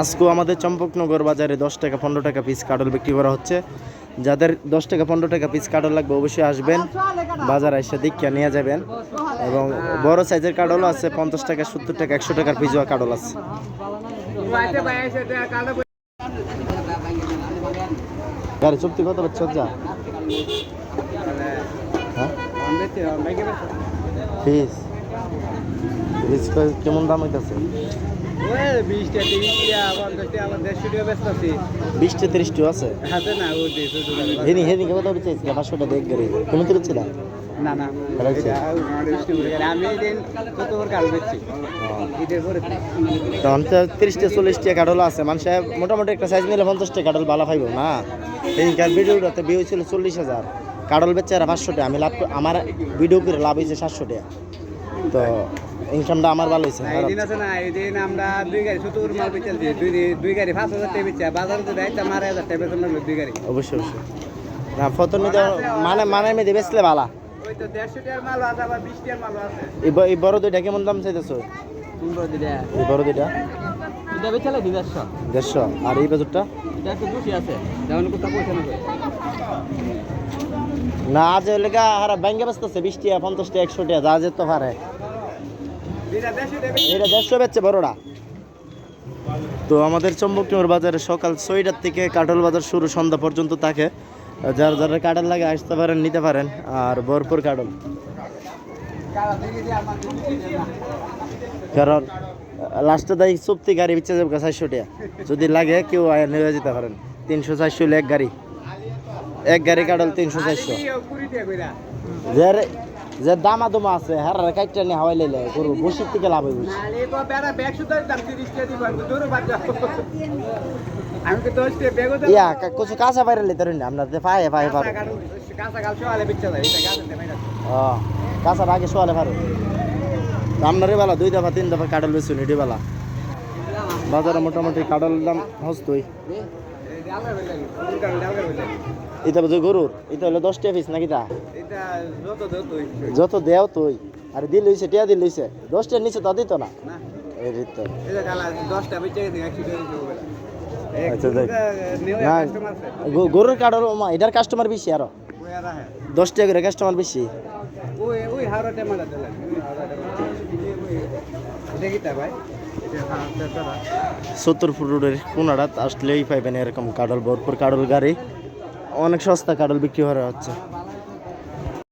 আজকেও আমাদের চম্পকনগর বাজারে দশ টাকা পনেরো টাকা পিস কাটল বিক্রি করা হচ্ছে। যাদের দশ টাকা পনেরো টাকা পিস কাটল লাগবে অবশ্যই আসবেন, বাজার এসে দীক্ষা নিয়ে যাবেন। এবং বড় সাইজের কাটলও আছে, পঞ্চাশ টাকা, সত্তর টাকা, একশো টাকার পিজুয়া কাটল আছে। গাড়ি চুক্তি কত পাচ্ছ যা পিস কেমন দাম হইতেছে? বিশটা তিরিশটি আছে। হেনি হেনি কত বেচেছিল পাঁচশো টাকা এক গাড়ি তুমি তো না? না তখন তিরিশটা চল্লিশটা কাঠল আছে। মানুষ মোটামুটি একটা সাইজ নিলে পঞ্চাশটা কাঠল ভালো না? এইখান ভিডিওটাতে বিয়ে হয়েছিল চল্লিশ হাজার। কাঠল বেচে আর পাঁচশো টাকা। আমি লাভ আমার ভিডিও করে লাভ হয়েছে সাতশো টাকা। তো ইনকামটা আমার ভালো হয়েছে খারাপ। এদিন আছে না এদিন আমরা দুই গাড়ি সত্তর মাল বেচালছি দুই দুই গাড়ি পাঁচ হাজার টাকা বেচা বাজারে তো দেয় আমার হাজার টাকা বেতন দুই গাড়ি। অবশ্যই অবশ্যই। না ফতর নিতে মানে মানে মেয়েদের বেচলে ভালো। ওই তো দেড়শো টাকার মাল আছে আবার বিশ টাকার মাল আছে। এই বড় দুইটা কেমন দাম চাইতেছো? এই বড় দুইটা? এটা বেচালে দেড়শো। দেড়শো। আর এই বাজুরটা? এটা একটু বেশি আছে যেমন কোথাও পয়সা নেই না আজ লেগা হারা ব্যাংকে বেচতেছে বিশ টাকা পঞ্চাশ টাকা একশো টাকা যা যেতে পারে। এটা দেড়শো বেচছে বড়টা তো আমাদের চম্বকনগর বাজারে সকাল ছয়টার থেকে কাটল বাজার শুরু সন্ধ্যা পর্যন্ত থাকে। যার যারা কাটল লাগে আসতে পারেন নিতে পারেন। আর ভরপুর কাটল কারণ লাস্টে দেয় চুক্তি গাড়ি বিচ্ছে যাবে চারশো টাকা। যদি লাগে কেউ আয়া নিয়ে যেতে পারেন। তিনশো চারশো এক গাড়ি। এক গাড়ি কাটল তিনশো চারশো। যে দামা দমা আছে হ্যাঁ কাইটটা নিয়ে হাওয়াই লাইলে গরু বসির থেকে লাভ টাকা ব্যাগও ইয়া কিছু কাঁচা বাইরে লিতে না আমরা পায়ে পায়ে পারো কাঁচা ও কাঁচার আগে শোয়ালে পারো। আপনারই বেলা দুই দফা তিন দফা কাটল বেশি নিটি বেলা। বাজারে মোটামুটি কাটল দাম হস্তই এটা বুঝো গরুর এটা হলো দশটা পিস নাকি তা? যত দেও তুই। আর দিল লইছে টিয়া দিল লইছে দশটার নিচে তা দিত না? আচ্ছা, গরুর কাটল মা এটার কাস্টমার বেশি আরও। দশ টাকা করে কাস্টমার বেশি। ওই ওই হাওড়া টেমাটা ভাই? সত্তর ফুট রোডের কোনাড়াত আসলেই পাইবেন এরকম কাডল, ভরপুর কাডল গাড়ি। অনেক সস্তা কাডল বিক্রি করা হচ্ছে।